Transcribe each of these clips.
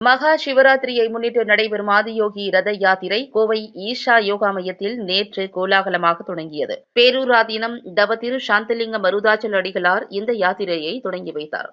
மகா சிவராத்திரியை முன்னிட்டு நடைபெறும் ஆதியோகி ரத யாத்திரை கோவை ஈஷா யோகா மையத்தில் நேற்று கோலாகலமாக தொடங்கியது. பேரூராதீனம் தவத்திரு சாந்தலிங்க மருதாச்சல் அடிகளார் இந்த யாத்திரையை தொடங்கி வைத்தார்.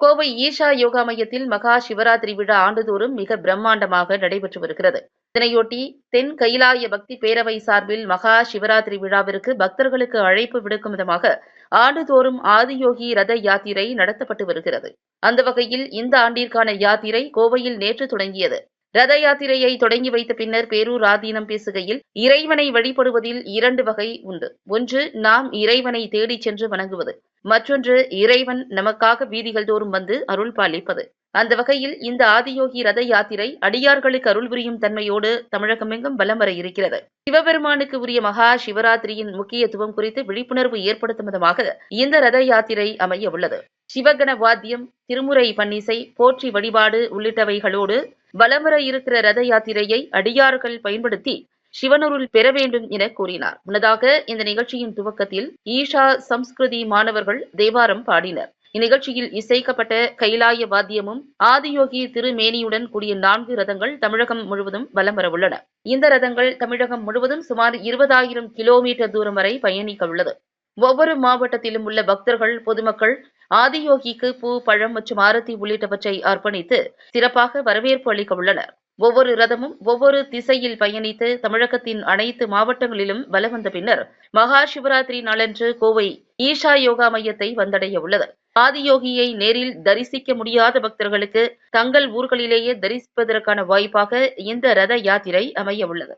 கோவை ஈஷா யோகா மையத்தில் மகா சிவராத்திரி விழா ஆண்டுதோறும் மிக பிரம்மாண்டமாக நடைபெற்று வருகிறது. இதனையொட்டி தென் கைலாய பக்தி பேரவை சார்பில் மகா சிவராத்திரி விழாவிற்கு பக்தர்களுக்கு அழைப்பு விடுக்கும் விதமாக ஆண்டுதோறும் ஆதியோகி ரத யாத்திரை நடத்தப்பட்டு வருகிறது. அந்த வகையில் இந்த ஆண்டிற்கான யாத்திரை கோவையில் நேற்று தொடங்கியது. ரத யாத்திரையை தொடங்கி வைத்த பின்னர் பேரூர் ஆதீனம் பேசுகையில் இறைவனை வழிபடுவதில் இரண்டு வகை உண்டு. ஒன்று நாம் இறைவனை தேடிச் சென்று வணங்குவது. மற்றொன்று இறைவன் நமக்காக வீதிகள் தோறும் வந்து அருள் பாலிப்பது. அந்த வகையில் இந்த ஆதியோகி ரத யாத்திரை அடியார்களுக்கு அருள் புரியும் தன்மையோடு தமிழகமெங்கும் வலம் வர இருக்கிறது. சிவபெருமானுக்கு உரிய மகா சிவராத்திரியின் முக்கியத்துவம் குறித்து விழிப்புணர்வு ஏற்படுத்தும் விதமாக இந்த ரத யாத்திரை அமைய உள்ளது. சிவகண வாத்தியம் திருமுறை பன்னிசை போற்றி வழிபாடு உள்ளிட்டவைகளோடு வலம் வர இருக்கிற ரத யாத்திரையை அடியார்கள் பயன்படுத்தி சிவனருள் பெற வேண்டும் என கூறினார். முன்னதாக இந்த நிகழ்ச்சியின் துவக்கத்தில் ஈஷா சம்ஸ்கிருதி மாணவர்கள் தேவாரம் பாடினர். இந்நிகழ்ச்சியில் இசைக்கப்பட்ட கைலாய வாத்தியமும் ஆதியோகி திருமேனியுடன் கூடிய நான்கு ரதங்கள் தமிழகம் முழுவதும் வலம் வரவுள்ளன இந்த ரதங்கள் தமிழகம் முழுவதும் சுமார் இருபதாயிரம் கிலோமீட்டர் தூரம் வரை பயணிக்க உள்ளது. ஒவ்வொரு மாவட்டத்திலும் உள்ள பக்தர்கள் பொதுமக்கள் ஆதியோகிக்கு பூ பழம் மற்றும் ஆரத்தி உள்ளிட்டவற்றை அர்ப்பணித்து சிறப்பாக வரவேற்பு அளிக்க உள்ளனர். ஒவ்வொரு ரதமும் ஒவ்வொரு திசையில் பயணித்து தமிழகத்தின் அனைத்து மாவட்டங்களிலும் வலவந்த வந்த பின்னர் மகா சிவராத்திரி நாளன்று கோவை ஈஷா யோகா மையத்தை வந்தடைய உள்ளது. ஆதியோகியை நேரில் தரிசிக்க முடியாத பக்தர்களுக்கு தங்கள் ஊர்களிலேயே தரிசிப்பதற்கான வாய்ப்பாக இந்த ரத யாத்திரை அமைய உள்ளது.